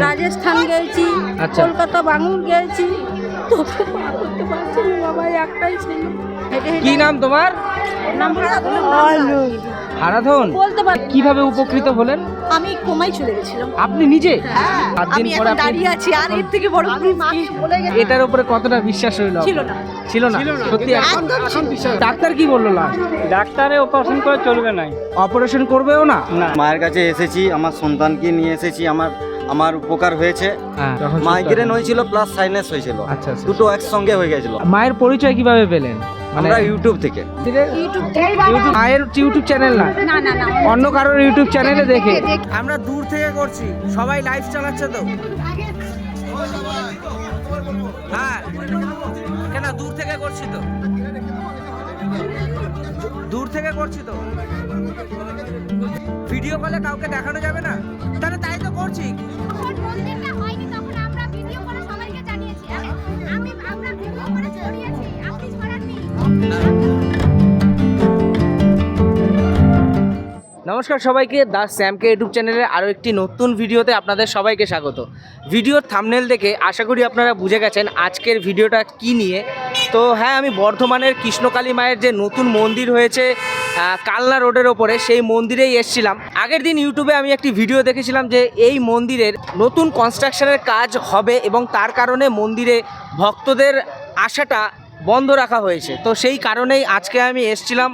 রাজস্থান গেছি আচ্ছা। কলকাতা বাঙুর গেছি। তবু পার করতে পারছি না বাবা একটাই ছিল। হেঁটে হেঁটে। কি নাম তোমার? নাম হারাধন। বলতে পার কীভাবে উপকৃত হলেন? আমি কোমায় চলে গেছিলাম। আপনি নিজে? সাত দিন পরে দাঁড়িয়ে আছি আর এর থেকে বড় এটার উপরে কতটা বিশ্বাস হইল ছিল না। ছিল না? সত্যি না। ডাক্তার কি বলল লাস্ট ডাক্তারে অপারেশন করে চলবে নাই। অপারেশন করবেও না? না। মায়ের কাছে এসেছি আমার সন্তানকে নিয়ে এসেছি আমার আমার উপকার হয়েছে। হ্যাঁ। মাইগ্রেন হয়েছিল প্লাস সাইনাস হয়েছিল। আচ্ছা, আচ্ছা। দুটো একসঙ্গে হয়ে গেছিল। মায়ের পরিচয় কীভাবে পেলেন? মানে আমরা ইউটিউব থেকে। মায়ের ইউটিউব চ্যানেল না? না না না। অন্য কারোর ইউটিউব চ্যানেলে দেখে। দেখে- আমরা দূর থেকে করছি। সবাই লাইভ চালাচ্ছে তো। হ্যাঁ। কেন দূর থেকে করছি তো? দূর থেকে করছি তো। ভিডিও কলে কাউকে দেখানো যাবে না? তাহলে তাই তো করছি। আমি আমরা ভিডিও করে ছড়িয়েছি আপনি ছড়াননি। নমস্কার সবাইকে দা স্যামকে ইউটিউব চ্যানেলে আরও একটি নতুন ভিডিওতে আপনাদের সবাইকে স্বাগত। ভিডিওর থামনেল দেখে আশা করি আপনারা বুঝে গেছেন আজকের ভিডিওটা কি নিয়ে। তো হ্যাঁ আমি বর্ধমানের কৃষ্ণকালী মায়ের যে নতুন মন্দির হয়েছে কালনা রোডের ওপরে সেই মন্দিরেই এসেছিলাম। আগের দিন ইউটিউবে আমি একটি ভিডিও দেখেছিলাম যে এই মন্দিরের নতুন কনস্ট্রাকশনের কাজ হবে এবং তার কারণে মন্দিরে ভক্তদের আশাটা বন্ধ রাখা হয়েছে। তো সেই কারণেই আজকে আমি এসেছিলাম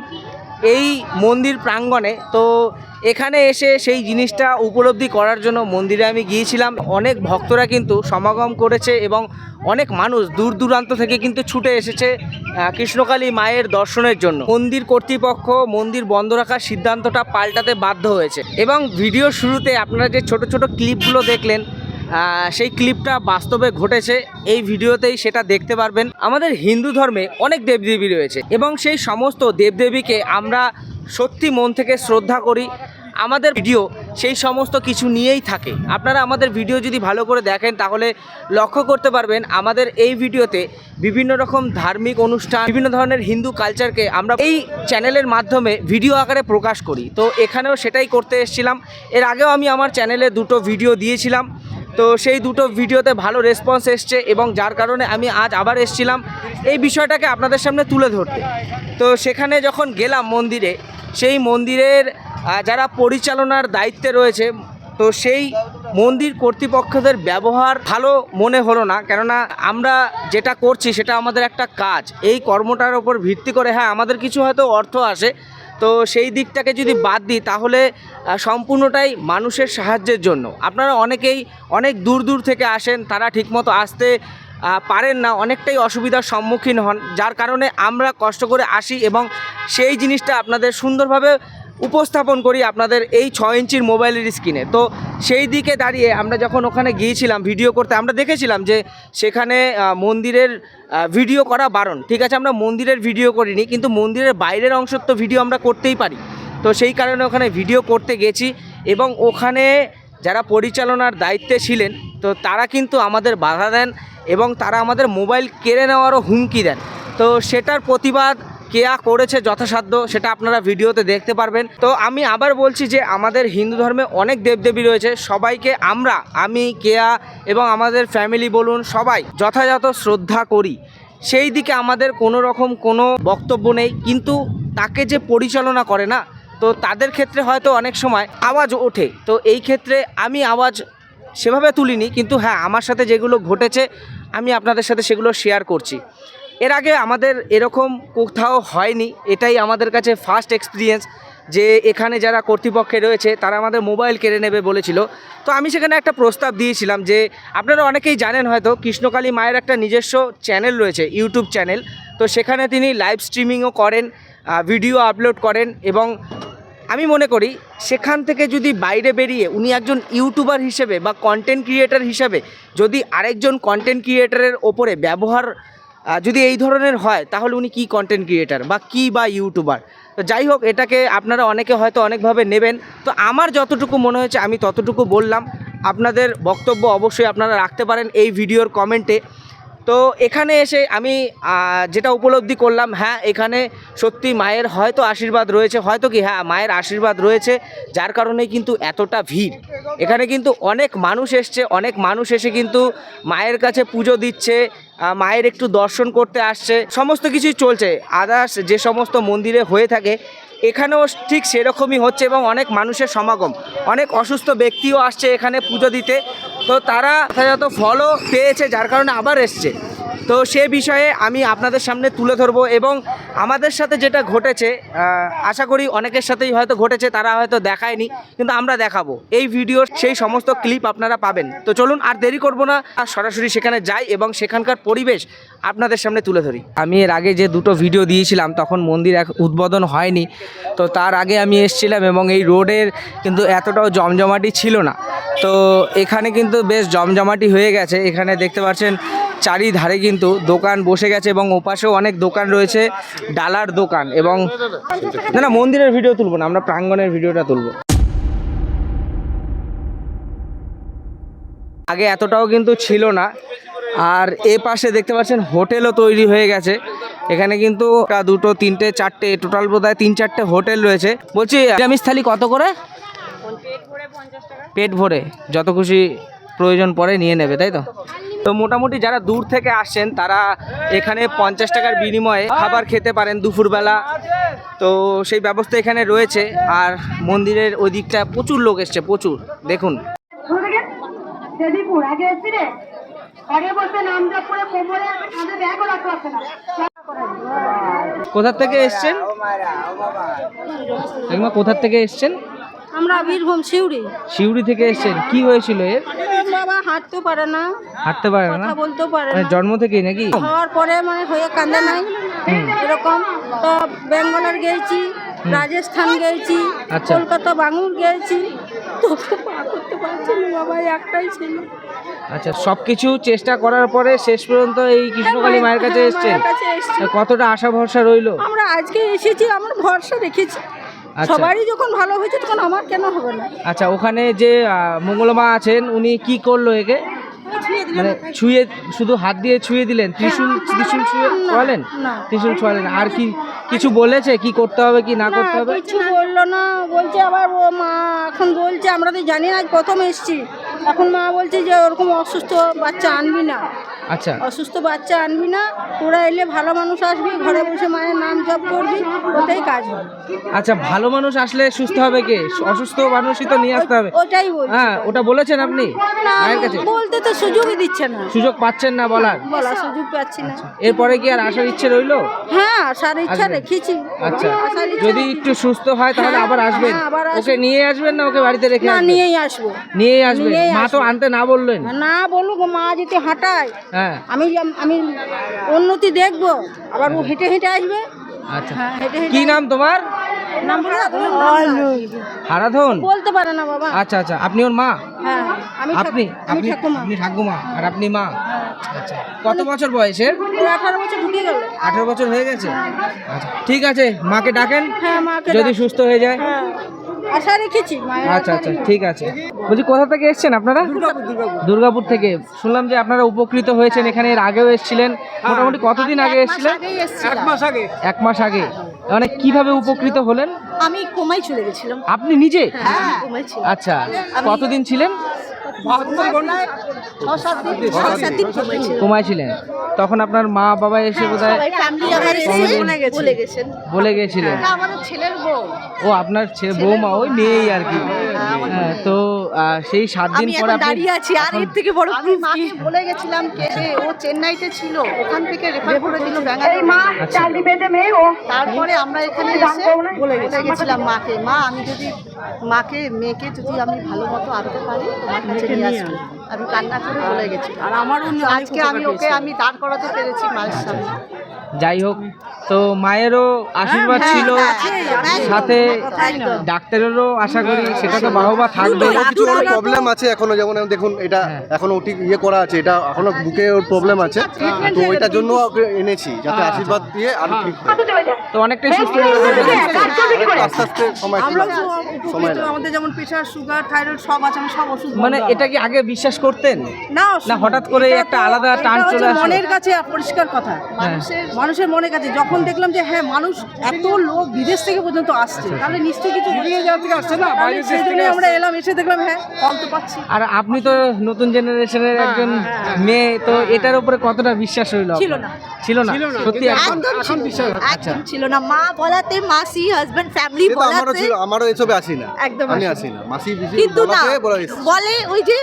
এই মন্দির প্রাঙ্গণে। তো এখানে এসে সেই জিনিসটা উপলব্ধি করার জন্য মন্দিরে আমি গিয়েছিলাম। অনেক ভক্তরা কিন্তু সমাগম করেছে এবং অনেক মানুষ দূর দূরান্ত থেকে কিন্তু ছুটে এসেছে কৃষ্ণকালী মায়ের দর্শনের জন্য। মন্দির কর্তৃপক্ষ মন্দির বন্ধ রাখার সিদ্ধান্তটা পাল্টাতে বাধ্য হয়েছে। এবং ভিডিও শুরুতে আপনারা যে ছোট ছোট ক্লিপগুলো দেখলেন সেই ক্লিপটা বাস্তবে ঘটেছে, এই ভিডিওতেই সেটা দেখতে পারবেন। আমাদের হিন্দু ধর্মে অনেক দেবদেবী রয়েছে এবং সেই সমস্ত দেবদেবীকে আমরা সত্যি মন থেকে শ্রদ্ধা করি। আমাদের ভিডিও সেই সমস্ত কিছু নিয়েই থাকে। আপনারা আমাদের ভিডিও যদি ভালো করে দেখেন, তাহলে লক্ষ্য করতে পারবেন আমাদের এই ভিডিওতে বিভিন্ন রকম ধার্মিক অনুষ্ঠান, বিভিন্ন ধরনের হিন্দু কালচারকে আমরা এই চ্যানেলের মাধ্যমে ভিডিও আকারে প্রকাশ করি। তো এখানেও সেটাই করতে এসেছিলাম। এর আগেও আমি আমার চ্যানেলে দুটো ভিডিও দিয়েছিলাম। তো সেই দুটো ভিডিওতে ভালো রেসপন্স এসছে এবং যার কারণে আমি আজ আবার এসেছিলাম এই বিষয়টাকে আপনাদের সামনে তুলে ধরতে। তো সেখানে যখন গেলাম মন্দিরে, সেই মন্দিরের যারা পরিচালনার দায়িত্বে রয়েছে, তো সেই মন্দির কর্তৃপক্ষদের ব্যবহার ভালো মনে হলো না, কেননা আমরা যেটা করছি সেটা আমাদের একটা কাজ। এই কর্মটার ওপর ভিত্তি করে হ্যাঁ আমাদের কিছু হয়তো অর্থ আসে তো সেই দিকটাকে যদি বাদ দিই, তাহলে সম্পূর্ণটাই মানুষের সাহায্যের জন্য। আপনারা অনেকেই অনেক দূর দূর থেকে আসেন, তারা ঠিকমতো আসতে পারেন না, অনেকটাই অসুবিধার সম্মুখীন হন, যার কারণে আমরা কষ্ট করে আসি এবং সেই জিনিসটা আপনাদের সুন্দরভাবে উপস্থাপন করি আপনাদের এই ছ ইঞ্চির মোবাইলের স্ক্রিনে। তো সেই দিকে দাঁড়িয়ে আমরা যখন ওখানে গিয়েছিলাম ভিডিও করতে, আমরা দেখেছিলাম যে সেখানে মন্দিরের ভিডিও করা বারণ। ঠিক আছে, আমরা মন্দিরের ভিডিও করিনি, কিন্তু মন্দিরের বাইরের অংশের তো ভিডিও আমরা করতেই পারি। তো সেই কারণে ওখানে ভিডিও করতে গেছি এবং ওখানে যারা পরিচালনার দায়িত্বে ছিলেন, তো তারা কিন্তু আমাদের বাধা দেন এবং তারা আমাদের মোবাইল কেড়ে নেওয়ারও হুমকি দেন। তো সেটার প্রতিবাদ কেয়া করেছে যথাসাধ্য সেটা আপনারা ভিডিওতে দেখতে পারবেন। তো আমি আবার বলছি যে আমাদের হিন্দু ধর্মে অনেক দেবদেবী রয়েছে। সবাইকে আমরা, আমি, কেয়া এবং আমাদের ফ্যামিলি বলুন, সবাই যথাযথ শ্রদ্ধা করি। সেই দিকে আমাদের কোনো রকম কোনো বক্তব্য নেই, কিন্তু তাকে যে পরিচালনা করে না, তো তাদের ক্ষেত্রে হয়তো অনেক সময় আওয়াজ ওঠে। তো এই ক্ষেত্রে আমি আওয়াজ সেভাবে তুলিনি, কিন্তু হ্যাঁ আমার সাথে যেগুলো ঘটেছে, আমি আপনাদের সাথে সেগুলো শেয়ার করছি। এর আগে আমাদের এরকম কোথাও হয়নি, এটাই আমাদের কাছে ফার্স্ট এক্সপিরিয়েন্স যে এখানে যারা কর্তৃপক্ষে রয়েছে, তারা আমাদের মোবাইল কেড়ে নেবে বলেছিল। তো আমি সেখানে একটা প্রস্তাব দিয়েছিলাম যে, আপনারা অনেকেই জানেন হয়তো, কৃষ্ণকালী মায়ের একটা নিজস্ব চ্যানেল রয়েছে ইউটিউব চ্যানেল তো সেখানে তিনি লাইভ স্ট্রিমিংও করেন ভিডিও আপলোড করেন এবং আমি মনে করি, সেখান থেকে যদি বাইরে বেরিয়ে উনি একজন ইউটিউবার হিসেবে বা কন্টেন্ট ক্রিয়েটার হিসেবে যদি আরেকজন কন্টেন্ট ক্রিয়েটারের ওপরে ব্যবহার যদি এই ধরনের হয়, তাহলে উনি কি কন্টেন্ট ক্রিয়েটার বা কি বা ইউটিউবার তো যাই হোক, এটাকে আপনারা অনেকে হয়তো অনেকভাবে নেবেন। তো আমার যতটুকু মনে হয়েছে, আমি ততটুকু বললাম। আপনাদের বক্তব্য অবশ্যই আপনারা রাখতে পারেন এই ভিডিওর কমেন্টে তো এখানে এসে আমি যেটা উপলব্ধি করলাম হ্যাঁ এখানে সত্যি মায়ের হয়তো আশীর্বাদ রয়েছে। হয়তো কি হ্যাঁ মায়ের আশীর্বাদ রয়েছে, যার কারণে কিন্তু এতটা ভিড়। এখানে কিন্তু অনেক মানুষ এসছে, অনেক মানুষ এসে কিন্তু মায়ের কাছে পুজো দিচ্ছে মায়ের একটু দর্শন করতে আসছে, সমস্ত কিছুই চলছে। আদার্স যে সমস্ত মন্দিরে হয়ে থাকে, এখানেও ঠিক সেরকমই হচ্ছে এবং অনেক মানুষের সমাগম। অনেক অসুস্থ ব্যক্তিও আসছে এখানে পুজো দিতে। তো তারা যথাযথ ফলও পেয়েছে, যার কারণে আবার এসছে। তো সে বিষয়ে আমি আপনাদের সামনে তুলে ধরবো এবং আমাদের সাথে যেটা ঘটেছে আশা করি অনেকের সাথেই হয়তো ঘটেছে, তারা হয়তো দেখায়নি, কিন্তু আমরা দেখাবো। এই ভিডিওর সেই সমস্ত ক্লিপ আপনারা পাবেন। তো চলুন আর দেরি করব না আর সরাসরি সেখানে যাই এবং সেখানকার পরিবেশ আপনাদের সামনে তুলে ধরি। আমি এর আগে যে দুটো ভিডিও দিয়েছিলাম, তখন মন্দির এক উদ্বোধন হয়নি, তো তার আগে আমি এসেছিলাম এবং এই রোডের কিন্তু এতটাও জমজমাটি ছিল না। তো এখানে কিন্তু বেশ জমজমাটি হয়ে গেছে। এখানে দেখতে পাচ্ছেন চারিধারে কিন্তু দোকান বসে গেছে এবং ওপাশেও অনেক দোকান রয়েছে ডালার দোকান এবং না না মন্দিরের ভিডিও তুলবো না আমরা প্রাঙ্গণের ভিডিওটা তুলবো। আগে এতটাও কিন্তু ছিল না আর এ পাশে দেখতে পাচ্ছেন হোটেলও তৈরি হয়ে গেছে। এখানে কিন্তু দুটো তিনটে চারটে টোটাল বোধ হয় তিন চারটে হোটেল রয়েছে। বলছি নিরামিষ থালি কত করে? পেট ভরে যত খুশি প্রয়োজন পড়ে নিয়ে নেবে তাই তো? তো মোটামুটি যারা দূর থেকে আসছেন তারা এখানে পঞ্চাশ টাকার বিনিময়ে খাবার খেতে পারেন দুপুরবেলা। তো সেই ব্যবস্থা এখানে রয়েছে। আর মন্দিরের ওই দিকটা প্রচুর লোক এসছে প্রচুর। দেখুন। কোথার থেকে এসছেন? কোথার থেকে এসছেন? আমরা বীরভূম শিউরি শিউড়ি থেকে এসেছেন। কি হয়েছিল এর? বাবা হাঁটতে পারে না। হাঁটতে পারে না? কথা বলতেও পারে মানে না। জন্ম থেকেই নাকি? হওয়ার পরে মানে হয়ে কান্দে নাই। এরকম তো বেঙ্গালোর গেছি রাজস্থান গেছি আচ্ছা। কলকাতা বাঙুর গেছি তো পা করতে পারছি না বাবা একটাই ছিল। আচ্ছা সব কিছু চেষ্টা করার পরে শেষ পর্যন্ত এই কৃষ্ণকালী মায়ের কাছে হ্যাঁ, এসছেন? মায়ের কাছে এসছি। কতটা আশা ভরসা রইল? আমরা আজকে এসেছি আমরা ভরসা রেখেছি। সবারই যখন ভালো হয়েছে তখন আমার কেন হবে না? আচ্ছা ওখানে যে মঙ্গলমা আছেন উনি কি করল একে? মানে ছুঁয়ে শুধু হাত দিয়ে ছুঁয়ে দিলেন? ত্রিশূল ত্রিশূল ছুঁয়ে ছোঁয়ালেন। ত্রিশূল ছোঁয়ালেন আর কি কিছু বলেছে? কি করতে হবে কি না করতে হবে? কিছু বলল না। বলছে আবার ও মা এখন বলছে আমরা তো জানি না প্রথম এসছি। এখন মা বলছে যে ওরকম অসুস্থ বাচ্চা আনবি না। আচ্ছা। অসুস্থ বাচ্চা আনবি না। তোরা এলে ভালো মানুষ আসবি ঘরে বসে মায়ের নাম জপ করবি ওটাই কাজ হবে। আচ্ছা ভালো মানুষ আসলে সুস্থ হবে কে? অসুস্থ মানুষই তো নিয়ে আসতে হবে। ওটাই বলছি। হ্যাঁ ওটা বলেছেন আপনি? মায়ের কাছে? বলতে তো সুযোগই দিচ্ছে না। সুযোগ পাচ্ছেন না বলার? বলা সুযোগ পাচ্ছি না। এরপরে কি আর আসার ইচ্ছে রইল? হ্যাঁ আসার ইচ্ছা রেখেছি। আচ্ছা। আসার ইচ্ছা যদি একটু সুস্থ হয় তাহলে হ্যাঁ, আবার আসবেন? হ্যাঁ, আবার আসব। ওকে নিয়ে আসবেন না ওকে বাড়িতে রেখে না আসবেন? নিয়েই আসব। নিয়েই আসবেন? নিয়েই মা তো আনতে না বললেন? না বলুক মা যদি হাঁটায় হ্যাঁ। আমি আমি উন্নতি দেখব আবার ও হেঁটে হেঁটে আসবে। আচ্ছা। হ্যাঁ হেঁটে হেঁটে কি নাম তোমার? হারাধন বলতে পারে না বাবা। আচ্ছা আচ্ছা আপনি ওর মা? হ্যাঁ আপনি আপনি আপনি ঠাকুমা আর আপনি মা? আচ্ছা কত বছর বয়সের? আঠারো বছর ঢুকে গেল। আঠারো বছর হয়ে গেছে? আচ্ছা ঠিক আছে মাকে ডাকেন। হ্যাঁ যদি সুস্থ হয়ে যায়। হ্যাঁ আশা রেখেছি আচ্ছা আচ্ছা ঠিক আছে। বলছি কোথা থেকে এসেছেন আপনারা? দুর্গাপুর থেকে। শুনলাম যে আপনারা উপকৃত হয়েছেন এখানে এর আগেও এসেছিলেন। মোটামুটি কতদিন আগে এসেছিলেন? এক মাস আগে। এক মাস আগে। মানে কীভাবে উপকৃত হলেন? আমি কোমায় চলে গেছিলাম। আপনি নিজে? হ্যাঁ কোমাই ছিল আচ্ছা কতদিন ছিলেন? কোমায় ছিলেন? তখন আপনার মা বাবা এসে বোধহয় বলে গেছিলেন। ও আপনার ছেলে বৌমা ওই মেয়েই আর কি। হ্যাঁ তো সেই সাত দিন পরে আপনি দাঁড়িয়ে আছি আর এর থেকে বড় আমি মাকে বলে গেছিলাম কে যে ও চেন্নাইতে ছিল ওখান থেকে রেফার করে দিল ব্যাঙ্গালোর। আচ্ছা। তারপরে আমরা এখানে এসে বলে গেছিলাম মাকে মা আমি যদি মাকে মেয়েকে যদি আমি ভালো মতো আনতে পারি তোমার কাছে নিয়ে আসব। আমি কান্না করে বলে গেছি। আর আমারও আজকে আমি ওকে আমি দাঁড় করাতে পেরেছি মায়ের সামনে। যাই হোক তো মায়েরও আশীর্বাদ ছিল সাথে ডাক্তারেরও আশা করি সেটা তো বাহবা থাকবে। কিছু প্রবলেম আছে এখনও যেমন দেখুন এটা এখনও ওটি ইয়ে করা আছে এটা এখনও বুকে ওর প্রবলেম আছে। তো এটার জন্য এনেছি যাতে আশীর্বাদ দিয়ে আরও ঠিক তো অনেকটাই সুস্থ হয়ে আস্তে আস্তে সময় ঠিক। সময় আমাদের যেমন প্রেশার সুগার থাইরয়েড সব আছে আমি সব ওষুধ মানে এটা কি আগে বিশ্বাস করতেন? না না হঠাৎ করে একটা আলাদা টান চলে আসলো? মনের কাছে পরিষ্কার কথা। মানুষের মানুষের মনে কাছে যখন দেখলাম যে হ্যাঁ মানুষ এত লোক বিদেশ থেকে পর্যন্ত আসছে তাহলে নিশ্চয়ই কিছু আসছে না? সেই জন্য আমরা এলাম এসে দেখলাম হ্যাঁ ফল তো পাচ্ছি। আর আপনি তো নতুন জেনারেশনের একজন মেয়ে তো এটার উপরে কতটা বিশ্বাস রইল ছিল না। ছিল না? সত্যি একদম ছিল একদম ছিল না। মা বলাতে মাসি হাজবেন্ড ফ্যামিলি কিন্তু আমারও ছিল আমারও এসবে আসি না একদম আমি আসি না মাসি কিন্তু না বলাতে বলা ওই যে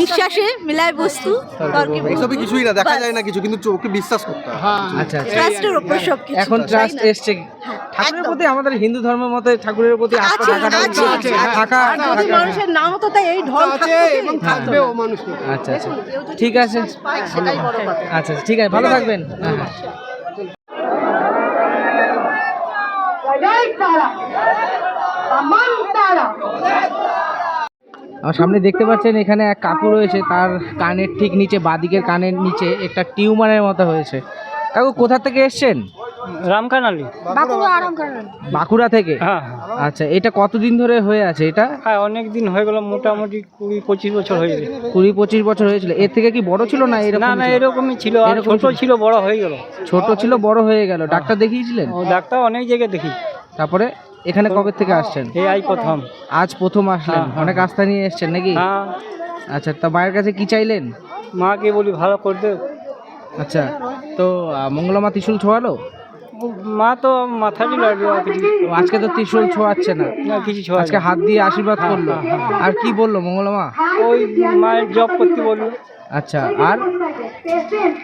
বিশ্বাসে মিলায় বস্তু তর্কে এইসবই কিছুই না দেখা যায় না কিছু কিন্তু চোখে বিশ্বাস করতে হয়। আচ্ছা আচ্ছা। ট্রাস্টের উপর সব কিছু এখন ট্রাস্ট? এসছে। ঠাকুরের প্রতি আমাদের হিন্দু ধর্মের মতে ঠাকুরের প্রতি আস্থা থাকাটা আছে, আছে, থাকা যদি মানুষের নাম হতো তাই এই ঢল থাকতো কি? আচ্ছা আচ্ছা। ঠিক আছে। আচ্ছা আচ্ছা, ঠিক আছে ভালো থাকবেন। হ্যাঁ হ্যাঁ। আমার সামনে দেখতে পাচ্ছেন এখানে এক কাকু রয়েছে। তার কানের ঠিক নিচে বাদিকের কানের নিচে একটা টিউমারের মতো হয়েছে। কাকু কোথা থেকে এসছেন? রামকানালি। বাঁকুড়া থেকে? হ্যাঁ আচ্ছা এটা কতদিন ধরে হয়ে আছে এটা? হ্যাঁ অনেক দিন হয়ে গেল মোটামুটি কুড়ি পঁচিশ বছর হয়ে গেছে। কুড়ি পঁচিশ বছর হয়েছিল। এর থেকে কি বড় ছিল না এরকম না না এরকমই ছিল আর ছোট ছিল। বড় হয়ে গেল। ছোট ছিল বড় হয়ে গেল। ডাক্তার দেখিয়েছিলেন? ও ডাক্তার অনেক জায়গায় দেখি। তারপরে এখানে কবে থেকে আসছেন? এই আই প্রথম। আজ প্রথম আসলেন? হ্যাঁ, হ্যাঁ। অনেক আস্থা নিয়ে এসছেন নাকি? হ্যাঁ। আচ্ছা তা মায়ের কাছে কি চাইলেন? মাকে বলি ভালো করে আচ্ছা তো মঙ্গলমা ত্রিশুল ছোঁয়ালো? মা তো ও, আজকে তো ত্রিশুল ছোঁয়াচ্ছে না। কিছু ছোঁয়া আজকে হাত দিয়ে আশীর্বাদ করল। আর কি বলল মঙ্গলমা ওই মায়ের জব করতে বলল। আচ্ছা আর?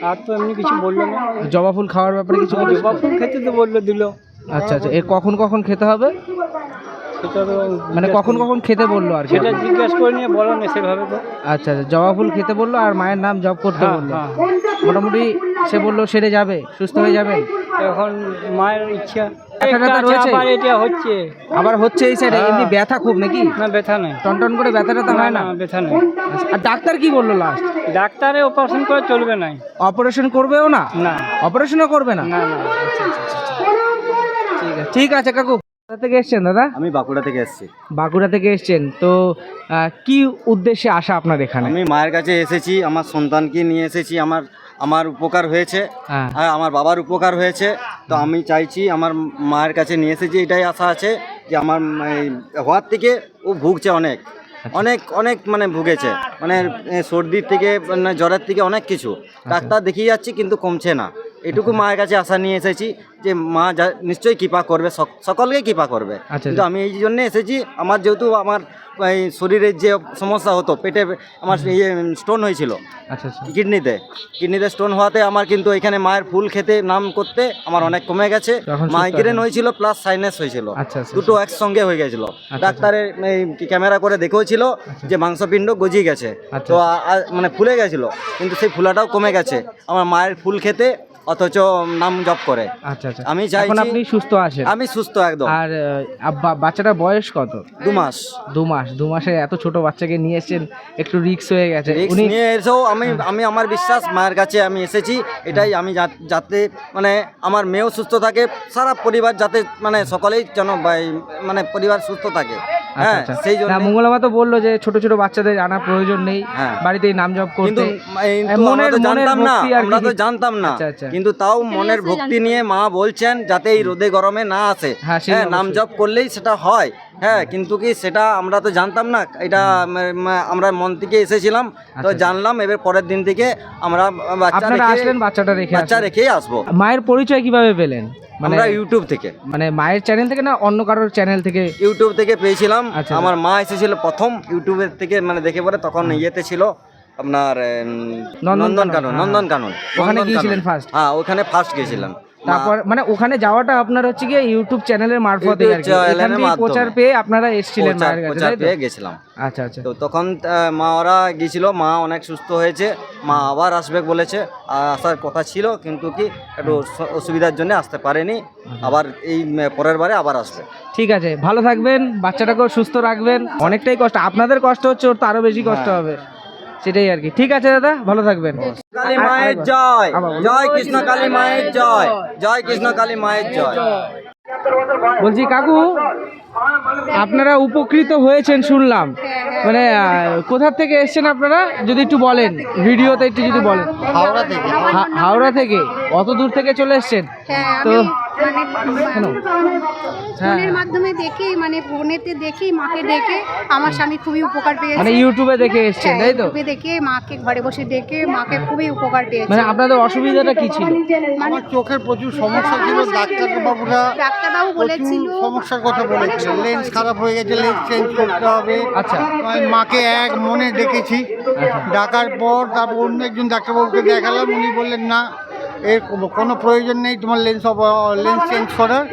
আর তো এমনি কিছু বলল না। জবা ফুল খাওয়ার ব্যাপারে কিছু? জবা ফুল খেতে তো বলল দিল। আচ্ছা আচ্ছা এ কখন কখন খেতে হবে? সেটা তো মানে কখন কখন খেতে বলল আর সেটা জিজ্ঞেস করে নিয়ে বলো না সেভাবে তো। আচ্ছা আচ্ছা জবা ফুল খেতে বলল আর মায়ের নাম জপ করতে হ্যাঁ, বলল। হ্যাঁ। মোটামুটি সে বলল সেরে যাবে সুস্থ হয়ে যাবে। এখন মায়ের ইচ্ছা। ব্যথা হচ্ছে। আবার হচ্ছে এই সাইডে হ্যাঁ। এমনি ব্যথা খুব নাকি? না ব্যথা নেই। টনটন করে হয় না? ব্যথা নেই। আচ্ছা, আর ডাক্তার কি বলল লাস্ট ডাক্তারে অপারেশন করে চলবে নাই অপারেশন করবেও না? না। অপারেশনও করবে না? না না ঠিক আছে ঠিক আছে কাকু। কোথা থেকে এসছেন দাদা? আমি বাঁকুড়া থেকে এসেছি। বাঁকুড়া থেকে এসছেন। তো আহ, কি উদ্দেশ্যে আসা আপনার এখানে? আমি মায়ের কাছে এসেছি আমার সন্তানকে নিয়ে এসেছি আমার আমার উপকার হয়েছে হ্যাঁ। আমার বাবার উপকার হয়েছে। তো আমি চাইছি আমার মায়ের কাছে নিয়ে এসেছি এটাই আশা আছে যে আমার এই হওয়ার থেকে ও ভুগছে অনেক। অনেক অনেক মানে ভুগেছে। মানে এ, সর্দির থেকে মানে জ্বরের থেকে অনেক কিছু। ডাক্তার দেখিয়ে যাচ্ছি কিন্তু কমছে না। এটুকু মায়ের কাছে আশা নিয়ে এসেছি যে মা যা নিশ্চয়ই কৃপা করবে সক- সকলকে কৃপা করবে। আচ্ছা, কিন্তু আমি এই জন্য এসেছি আমার যেহেতু আমার এই শরীরের যে সমস্যা হতো পেটে আমার ইয়ে স্টোন হয়েছিল আচ্ছা আচ্ছা। কিডনিতে কিডনিতে স্টোন হওয়াতে আমার কিন্তু এখানে মায়ের ফুল খেতে নাম করতে আমার অনেক কমে গেছে। মাইগ্রেন হয়েছিল প্লাস সাইনাস হয়েছিল। আচ্ছা, আচ্ছা, দুটো একসঙ্গে হয়ে গেছিল। আচ্ছা। ডাক্তারের এই ক্যামেরা করে দেখেওছিল যে মাংসপিণ্ড গজিয়ে গেছে। আচ্ছা। তো মানে ফুলে গেছিল কিন্তু সেই ফুলাটাও কমে গেছে। আমার মায়ের ফুল খেতে অথচ নাম জপ করে। আচ্ছা আচ্ছা। আমি এখন চাইছি- আপনি সুস্থ আছেন? আমি সুস্থ একদম। আর বাচ্চাটার বয়স কত? দু মাস। দু মাস। দু মাসে এত ছোট বাচ্চাকে নিয়ে এসেছেন একটু রিক্স হয়ে গেছে। উনি নিয়ে এসেও আমি আমি আমার বিশ্বাস মায়ের কাছে আমি এসেছি। এটাই আমি যাতে মানে আমার মেয়েও সুস্থ থাকে সারা পরিবার যাতে মানে সকলেই যেন মানে পরিবার সুস্থ থাকে। আচ্ছা, হ্যাঁ আচ্ছা। সেই জন্য না তো বলল যে ছোট ছোট বাচ্চাদের আনার প্রয়োজন নেই হ্যাঁ। বাড়িতেই নাম জপ করতে। জানতাম না আমরা তো জানতাম না। আচ্ছা। কিন্তু তাও মনের ভক্তি নিয়ে মা বলছেন যাতে এই রোদে গরমে না আসে। হ্যাঁ, হ্যাঁ নাম জপ করলেই সেটা হয়। হ্যাঁ কিন্তু কি সেটা আমরা তো জানতাম না। এটা আমরা মন থেকে এসেছিলাম। তো আচ্ছা। জানলাম এবার পরের দিন থেকে আমরা বাচ্চা আসলেন বাচ্চাটা রেখে বাচ্চা রেখেই আসব। মায়ের পরিচয় কীভাবে পেলেন? মানে আমরা ইউটিউব থেকে। মানে মায়ের চ্যানেল থেকে না অন্য কারোর চ্যানেল থেকে? ইউটিউব থেকে পেয়েছিলাম। আচ্ছা। আমার মা এসেছিল প্রথম। ইউটিউবের থেকে মানে দেখে পরে তখন ইয়েতে ছিল। আপনার নন্দনকানন, নন্দন কানন হ্যাঁ। নন্দন কানন ওখানে গিয়েছিলেন first? হ্যাঁ ওখানে ফার্স্ট গিয়েছিলাম। তারপর মানে ওখানে যাওয়াটা আপনার হচ্ছে গিয়ে ইউটিউব চ্যানেলের মারফতে প্রচার পেয়ে আপনারা এসেছিলেন প্রচার? পেয়ে গেছিলাম। আচ্ছা আচ্ছা। তো তখন মা ওরা গিয়েছিল মা অনেক সুস্থ হয়েছে মা আবার আসবে বলেছে। আর আসার কথা ছিল কিন্তু কি একটু অসুবিধার জন্য আসতে পারেনি। আবার এই পরের বারে আবার আসবে। ঠিক আছে ভালো থাকবেন বাচ্চাটাকেও সুস্থ রাখবেন। অনেকটাই কষ্ট আপনাদের কষ্ট হচ্ছে ওর তো আরও বেশি কষ্ট হ্যাঁ। হবে। সেটাই আর কি। ঠিক আছে দাদা ভালো থাকবেন। কালী মায়ের জয়। জয় কৃষ্ণ কালী মায়ের জয়। জয় কৃষ্ণ কালী মায়ের জয়। বলছি কাকু আপনারা উপকৃত হয়েছেন শুনলাম। মানে আহ, কোথা থেকে এসেছেন আপনারা? যদি একটু বলেন ভিডিওতে একটু যদি বলেন। হাওড়া থেকে। হাওড়া থেকে। অত দূর থেকে চলে এসেছেন। হ্যাঁ তো ফোনের মাধ্যমে দেখেই মানে ফোনেতে দেখেই মাকে দেখে আমার স্বামী খুবই উপকার পেয়েছে। মানে ইউটিউবে দেখে এসেছেন হ্যাঁ, তাই তো? ইউটিউবে দেখে মাকে ঘরে বসে দেখে মাকে খুবই উপকার পেয়েছে। মানে আপনাদের অসুবিধাটা কি ছিল? আমার চোখের প্রচুর সমস্যা ছিল ডাক্তার বাবুরা ডাক্তারবাবু বলেছিল সমস্যার কথা বলেছিল লেন্স। খারাপ হয়ে গেছে লেন্স চেঞ্জ করতে হবে। আচ্ছা। মাকে এক মনে ডেকেছি। আচ্ছা। ডাকার পর তারপর অন্য একজন ডাক্তারবাবুকে দেখালাম উনি বললেন না এর কোনো- প্রয়োজন নেই, তোমার লেন্স লেন্স চেঞ্জ করার।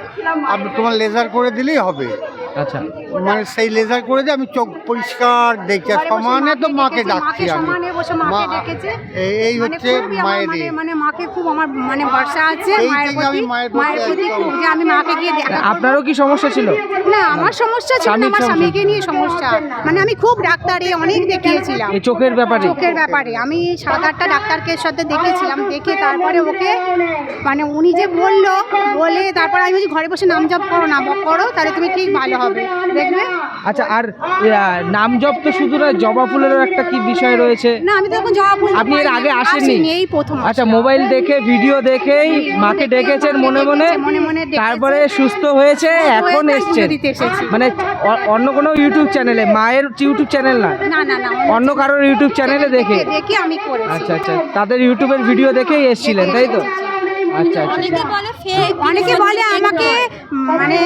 আপনি তোমার লেজার করে দিলেই হবে। আচ্ছা। মানে সেই লেজার করে দিয়ে আমি চোখ পরিষ্কার দেখছি সমানে তো মাকে ডাকছি আমি। সমানে বসে মাকে মা- ডেকেছে। এই- মানে হচ্ছে মায়ের মানে মানে মাকে খুব আমার মানে ভরসা আছে মায়ের প্রতি। খুব যে আমি মাকে গিয়ে দেখা আপনারও কি সমস্যা ছিল? না আমার সমস্যা ছিল না আমার স্বামীকে নিয়ে সমস্যা। মানে আমি খুব ডাক্তারে অনেক দেখিয়েছিলাম। চোখের ব্যাপারে? চোখের ব্যাপারে। আমি সাত আটটা ডাক্তারকে সাথে দেখেছিলাম দেখে তারপরে ওকে মানে উনি যে বলল বলে তারপরে আমি বলছি ঘরে বসে নাম জপ করো না করো তাহলে তুমি ঠিক ভালো হবে। দেখবে? আচ্ছা আর নাম জপ তো শুধু না জবা ফুলেরও একটা কি বিষয় রয়েছে? না আমি তো এখন জবাব বলতে আপনি এর আগে আসেননি? এই প্রথম আচ্ছা মোবাইল দেখে ভিডিও দেখেই মাকে ডেকেছেন মনে মনে। তারপরে সুস্থ হয়েছে এখন এসছেন। এসেছি। মানে অন্য কোনো ইউটিউব চ্যানেলে মায়ের ইউটিউব চ্যানেল না? না না না অন্য কারোর ইউটিউব চ্যানেলে দেখে দেখে? আমি করেছি। আচ্ছা আচ্ছা তাদের ইউটিউবের ভিডিও দেখেই এসেছিলেন তাই তো? আচ্ছা আচ্ছা অনেকে বলে ফেক অনেকে বলে আমাকে মানে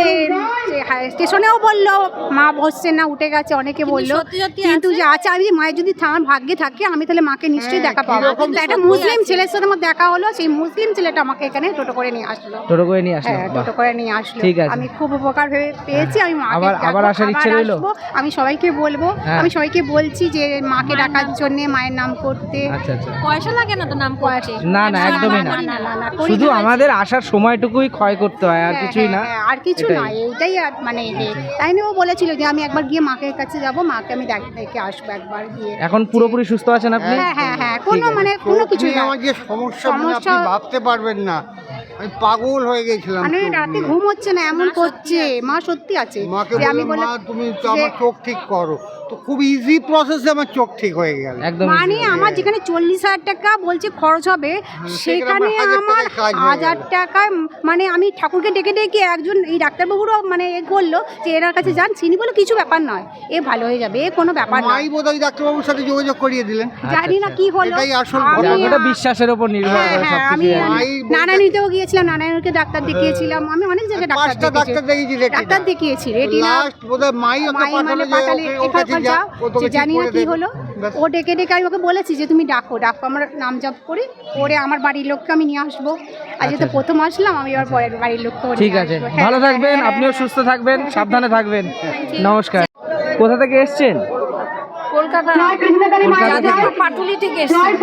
স্টেশনেও বলল মা বসছে না উঠে গেছে অনেকে বলল কিন্তু যে আচ্ছা আমি মায়ের যদি আমার ভাগ্যে থাকে আমি তাহলে মাকে নিশ্চয়ই দেখা পাবো একটা মুসলিম ছেলের সাথে আমার দেখা হলো সেই মুসলিম ছেলেটা আমাকে এখানে টোটো করে নিয়ে আসলো টোটো করে নিয়ে আসলাম হ্যাঁ টোটো করে নিয়ে আসলো ঠিক আছে। আমি খুব উপকার হয়ে পেয়েছি আমি মাকে আবার- আবার আসার ইচ্ছে রইল? আমি সবাইকে বলব হ্যাঁ। আমি সবাইকে বলছি যে মাকে ডাকার জন্য মায়ের নাম করতে আচ্ছা আচ্ছা পয়সা লাগে না তো নাম করতে না না একদমই না না, না, না, করি শুধু আমাদের আসার সময়টুকুই ক্ষয় করতে হয় আর হ্যাঁ, কিছুই না। হ্যাঁ, হ্যাঁ, আর কিছু না এইটাই আর- মানে তাই নিয়ে ও বলেছিল যে আমি একবার গিয়ে মাকে কাছে যাব মাকে আমি দেখে দেখে আসব একবার গিয়ে। এখন পুরোপুরি সুস্থ আছেন আপনি? হ্যাঁ হ্যাঁ হ্যাঁ কোনো মানে কোনো কিছু না। আমার যে সমস্যা মানে আপনি সমস্যা- ভাবতে পারবেন না আমি পাগল হয়ে গেছিলাম মানে রাতে ঘুম হচ্ছে না এমন করছে মা সত্যি আছে। মাকে আমি বললাম বলে মা তুমি তো আমার চোখ ঠিক করো। তো খুব ইজি প্রসেসে আমার চোখ ঠিক হয়ে গেল। একদম মানে আমার যেখানে চল্লিশ হাজার টাকা বলছে খরচ হবে সেখানে আমার হাজার টাকায় হয়ে মানে আমি ঠাকুরকে ডেকে ডেকে একজন এই ডাক্তারবাবুরও মানে এ করল যে এনার কাছে যান চিনি বলে কিছু ব্যাপার নয় এ ভালো হয়ে যাবে এ কোনো ব্যাপার নয়। মাই বোধহয় ডাক্তারবাবুর সাথে যোগাযোগ করিয়ে দিলেন। জানি না কি হলো। এটাই আসল বিশ্বাসের উপর নির্ভর হ্যাঁ, করে হ্যাঁ, সব আমি কিছু মাই বলতে- নারায়ণীতেও গিয়েছিলাম নারায়ণকে ডাক্তার দেখিয়েছিলাম আমি অনেক জায়গায় ডাক্তার ডাক্তার দেখিয়েছি। ডাক্তার দেখিয়েছি রেটিনা মাই মানে ওর এখানকার যাও যে জানি না কি হলো। ও ডেকে ডেকে আমি ওকে বলেছি যে তুমি ডাকো ডাকো আমার নাম জপ করি করে আমার বাড়ির লোককে আমি নিয়ে আসব। আর যেহেতু প্রথম আসলাম আমি এবার পরের বাড়ির লোককে আচ্ছা। ঠিক আছে। ভালো থাকবেন আপনিও সুস্থ থাকবেন সাবধানে থাকবেন। নমস্কার। কোথা থেকে এসছেন? কলকাতা পাটুলি থেকে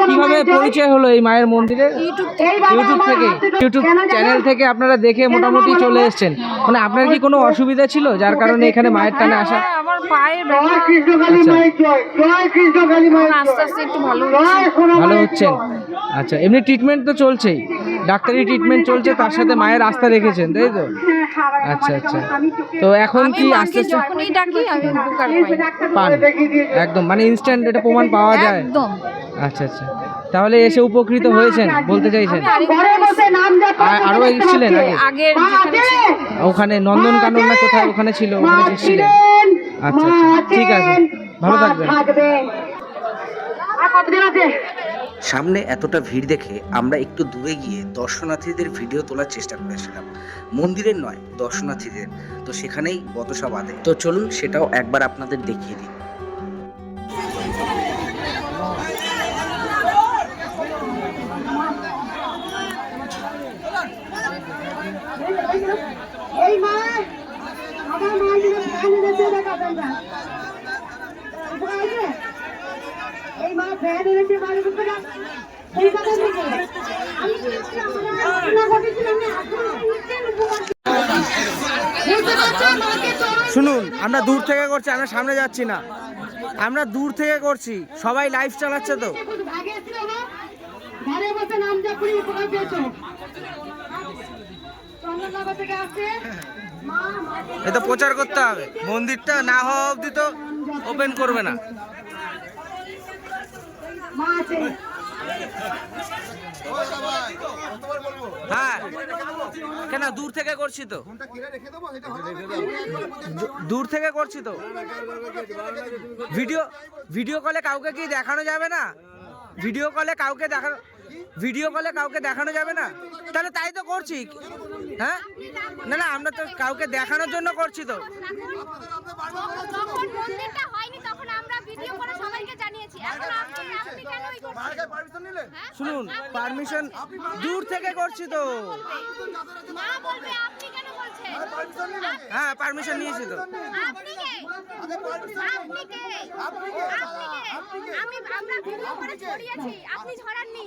কীভাবে পরিচয় হলো এই মায়ের মন্দিরে? ইউটিউব ইউটিউব থেকে। ইউটিউব চ্যানেল থেকে আপনারা দেখে মোটামুটি চলে এসেছেন। মানে আপনার কি কোনো অসুবিধা ছিল? যার কারণে এখানে মায়ের টানে আসা? হ্যাঁ, আমার পায়ের আচ্ছা। আস্তে আস্তে একটু ভালো হচ্ছে। ভালো হচ্ছেন আচ্ছা এমনি ট্রিটমেন্ট তো চলছেই। ডাক্তারি ট্রিটমেন্ট চলছে তার সাথে মায়ের আস্থা রেখেছেন তাই তো? আচ্ছা আচ্ছা। তো এখন কি আস্তে আস্তে যখনই ডাকি আমি পান। একদম মানে ইনস্ট্যান্ট এটা প্রমাণ পাওয়া যায়। একদম। আচ্ছা আচ্ছা। তাহলে এসে উপকৃত হয়েছেন বলতে চাইছেন? আর এসেছিলেন আগে? ছিল, ওখানে নন্দনকানন না কোথায়? ওখানে ছিল ওখানে এসেছিলেন আচ্ছা আচ্ছা। ঠিক আছে ভালো থাকবেন। থাকবেন! আর কতদিন আছে? সামনে এতটা ভিড় দেখে আমরা একটু দূরে গিয়ে দর্শনার্থীদের ভিডিও তোলার চেষ্টা করেছিলাম। মন্দিরের নয়, দর্শনার্থীদের। তো সেখানেই বতসা বাঁধে তো চলুন, সেটাও একবার আপনাদের দেখিয়ে দিই। এই মা, আমার মা শুনুন আমরা দূর থেকে করছি আমরা সামনে যাচ্ছি না। আমরা দূর থেকে করছি সবাই লাইভ চালাচ্ছে তো। ভাগে এসেছিল না ঘরে বসে নাম জপ করে উপকার পেয়েছ চন্দ্রনগর থেকে আসছে। মা মাকে এ তো প্রচার করতে হবে। মন্দিরটা না হওয়া অবধি তো ওপেন করবে না। মা আছে। হ্যাঁ কেন দূর থেকে করছি তো? দূর থেকে করছি তো। ভিডিও ভিডিও কলে কাউকে কি দেখানো যাবে না? ভিডিও কলে কাউকে দেখানো ভিডিও কলে কাউকে দেখানো যাবে না? তাহলে তাই তো করছি। হ্যাঁ? না না আমরা তো কাউকে দেখানোর জন্য করছি তো। ভিডিও করে সবাইকে জানিয়েছি। এখন আপনি আপনি কেন ওই করছেন? শুনুন পারমিশন দূর থেকে করছি তো। মা বলবে আপনি কেন বলছেন? হ্যাঁ পারমিশন নিয়েছি তো। আপনি কে? আপনি কে? আপনি কে? আমি আমরা ভিডিও করে ছড়িয়েছি। আপনি ছড়াননি।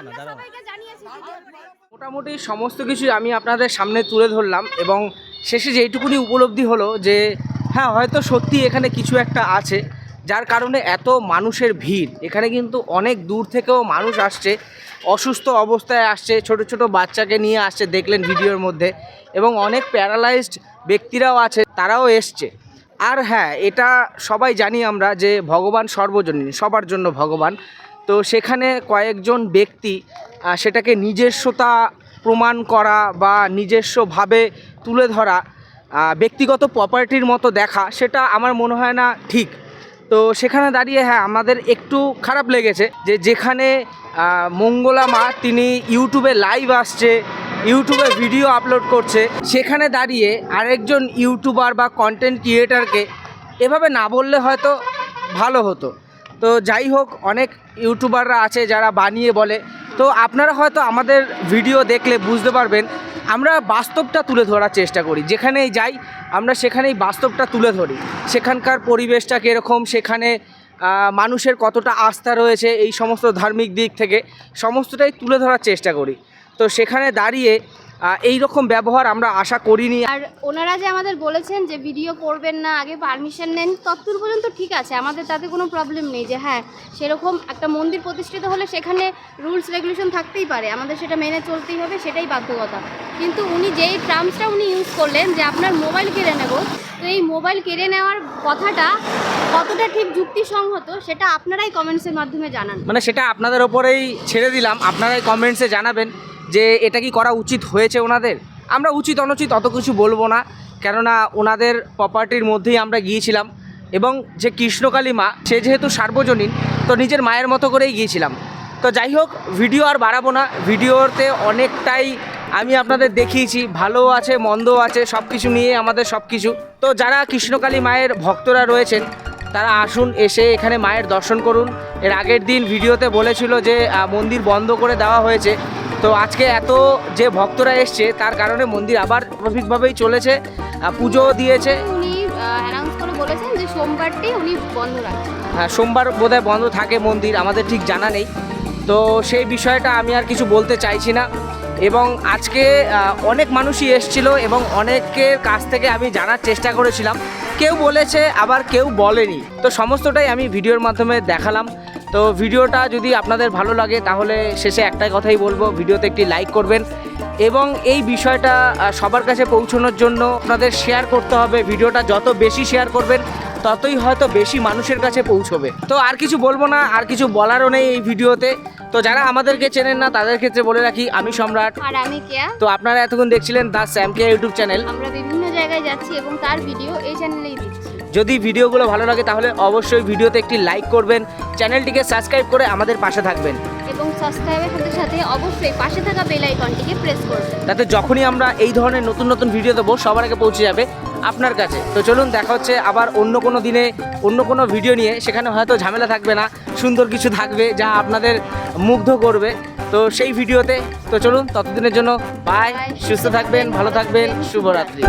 আমরা সবাইকে জানিয়েছি ভিডিও করে। মোটামুটি সমস্ত কিছু আমি আপনাদের সামনে তুলে ধরলাম এবং শেষে যেইটুকুনি উপলব্ধি হলো যে হ্যাঁ হয়তো সত্যি এখানে কিছু একটা আছে। যার কারণে এত মানুষের ভিড়। এখানে কিন্তু অনেক দূর থেকেও মানুষ আসছে, অসুস্থ অবস্থায় আসছে, ছোট ছোট বাচ্চাকে নিয়ে আসছে দেখলেন ভিডিওর মধ্যে এবং অনেক প্যারালাইজড ব্যক্তিরাও আছে, তারাও এসছে। আর হ্যাঁ এটা সবাই জানি আমরা যে ভগবান সর্বজনীন, সবার জন্য ভগবান। তো সেখানে কয়েকজন ব্যক্তি সেটাকে নিজস্বতা প্রমাণ করা বা নিজস্বভাবে তুলে ধরা ব্যক্তিগত প্রপার্টির মতো দেখা, সেটা আমার মনে হয় না ঠিক। তো সেখানে দাঁড়িয়ে হ্যাঁ আমাদের একটু খারাপ লেগেছে যে যেখানে মঙ্গলা মা তিনি ইউটিউবে লাইভ আসছে, ইউটিউবে ভিডিও আপলোড করছে, সেখানে দাঁড়িয়ে আরেকজন ইউটিউবার বা কন্টেন্ট ক্রিয়েটারকে এভাবে না বললে হয়তো ভালো হতো। তো যাই হোক, অনেক ইউটিউবাররা আছে যারা বানিয়ে বলে। তো আপনারা হয়তো আমাদের ভিডিও দেখলে বুঝতে পারবেন আমরা বাস্তবটা তুলে ধরার চেষ্টা করি। যেখানেই যাই, আমরা সেখানেই বাস্তবটা তুলে ধরি। সেখানকার পরিবেশটা কীরকম, সেখানে মানুষের কতটা আস্থা রয়েছে, এই সমস্ত ধার্মিক দিক থেকে, সমস্তটাই তুলে ধরার চেষ্টা করি। তো সেখানে দাঁড়িয়ে এই রকম ব্যবহার আমরা আশা করিনি। আর ওনারা যে আমাদের বলেছেন যে ভিডিও করবেন না আগে পারমিশন নেন ততদূর পর্যন্ত ঠিক আছে। আমাদের তাতে কোনো প্রবলেম নেই যে হ্যাঁ সেরকম একটা মন্দির প্রতিষ্ঠিত হলে সেখানে রুলস রেগুলেশন থাকতেই পারে। আমাদের সেটা মেনে চলতেই হবে সেটাই বাধ্যকতা। কিন্তু উনি যেই টার্মসটা উনি ইউজ করলেন যে আপনার মোবাইল কেড়ে নেব তো এই মোবাইল কেড়ে নেওয়ার কথাটা কতটা ঠিক যুক্তিসঙ্গত সেটা আপনারাই কমেন্টসের মাধ্যমে জানান। মানে সেটা আপনাদের ওপরেই ছেড়ে দিলাম। আপনারাই কমেন্টসে জানাবেন। যে এটা কি করা উচিত হয়েছে ওনাদের? আমরা উচিত অনুচিত অত কিছু বলব না, কেননা ওনাদের প্রপার্টির মধ্যেই আমরা গিয়েছিলাম এবং যে কৃষ্ণকালী মা, সে যেহেতু সার্বজনীন, তো নিজের মায়ের মতো করেই গিয়েছিলাম। তো যাই হোক ভিডিও আর বাড়াবো না ভিডিওতে অনেকটাই আমি আপনাদের দেখিয়েছি, ভালো আছে মন্দ আছে সব কিছু নিয়ে আমাদের সব কিছু তো যারা কৃষ্ণকালী মায়ের ভক্তরা রয়েছেন, তারা আসুন, এসে এখানে মায়ের দর্শন করুন। এর আগের দিন ভিডিওতে বলেছিল যে মন্দির বন্ধ করে দেওয়া হয়েছে। তো আজকে এত যে ভক্তরা এসছে তার কারণে মন্দির আবার স্বাভাবিকভাবেই চলেছে পুজোও দিয়েছে। উনি অ্যানাউন্স করে বলেছেন যে সোমবারটি উনি বন্ধ রাখছেন হ্যাঁ, সোমবার বোধহয় বন্ধ থাকে মন্দির আমাদের ঠিক জানা নেই। তো সেই বিষয়টা আমি আর কিছু বলতে চাইছি না। এবং আজকে অনেক মানুষই এসছিল এবং অনেকের কাছ থেকে আমি জানার চেষ্টা করেছিলাম। কেউ বলেছে আবার কেউ বলেনি। তো সমস্তটাই আমি ভিডিওর মাধ্যমে দেখালাম। তো ভিডিওটা যদি আপনাদের ভালো লাগে তাহলে শেষে একটাই কথাই বলব ভিডিওতে একটি লাইক করবেন এবং এই বিষয়টা সবার কাছে পৌঁছানোর জন্য আপনাদের শেয়ার করতে হবে। ভিডিওটা যত বেশি শেয়ার করবেন ততই হয়তো বেশি মানুষের কাছে পৌঁছবে। তো আর কিছু বলব না আর কিছু বলারও নেই এই ভিডিওতে। তো যারা আমাদেরকে চেনেন না তাদের ক্ষেত্রে বলে রাখি আমি সম্রাট। আর আমি কেয়া। তো আপনারা এতক্ষণ দেখছিলেন দা স্যাম স্যামকে ইউটিউব চ্যানেল আমরা বিভিন্ন জায়গায় যাচ্ছি এবং তার ভিডিও এই চ্যানেলেই দিচ্ছি। যদি ভিডিওগুলো ভালো লাগে তাহলে অবশ্যই ভিডিওতে একটি লাইক করবেন চ্যানেলটিকে সাবস্ক্রাইব করে আমাদের পাশে থাকবেন। এবং সাবস্ক্রাইবের সাথে সাথে অবশ্যই পাশে থাকা বেল আইকনটিকে প্রেস করবেন। তাতে যখনই আমরা এই ধরনের নতুন নতুন ভিডিও দেবো সবার আগে পৌঁছে যাবে আপনার কাছে। তো চলুন দেখা হচ্ছে আবার অন্য কোনো দিনে অন্য কোনো ভিডিও নিয়ে। সেখানে হয়তো ঝামেলা থাকবে না সুন্দর কিছু থাকবে যা আপনাদের মুগ্ধ করবে। তো সেই ভিডিওতে তো চলুন ততদিনের জন্য বাই সুস্থ থাকবেন ভালো থাকবেন শুভরাত্রি।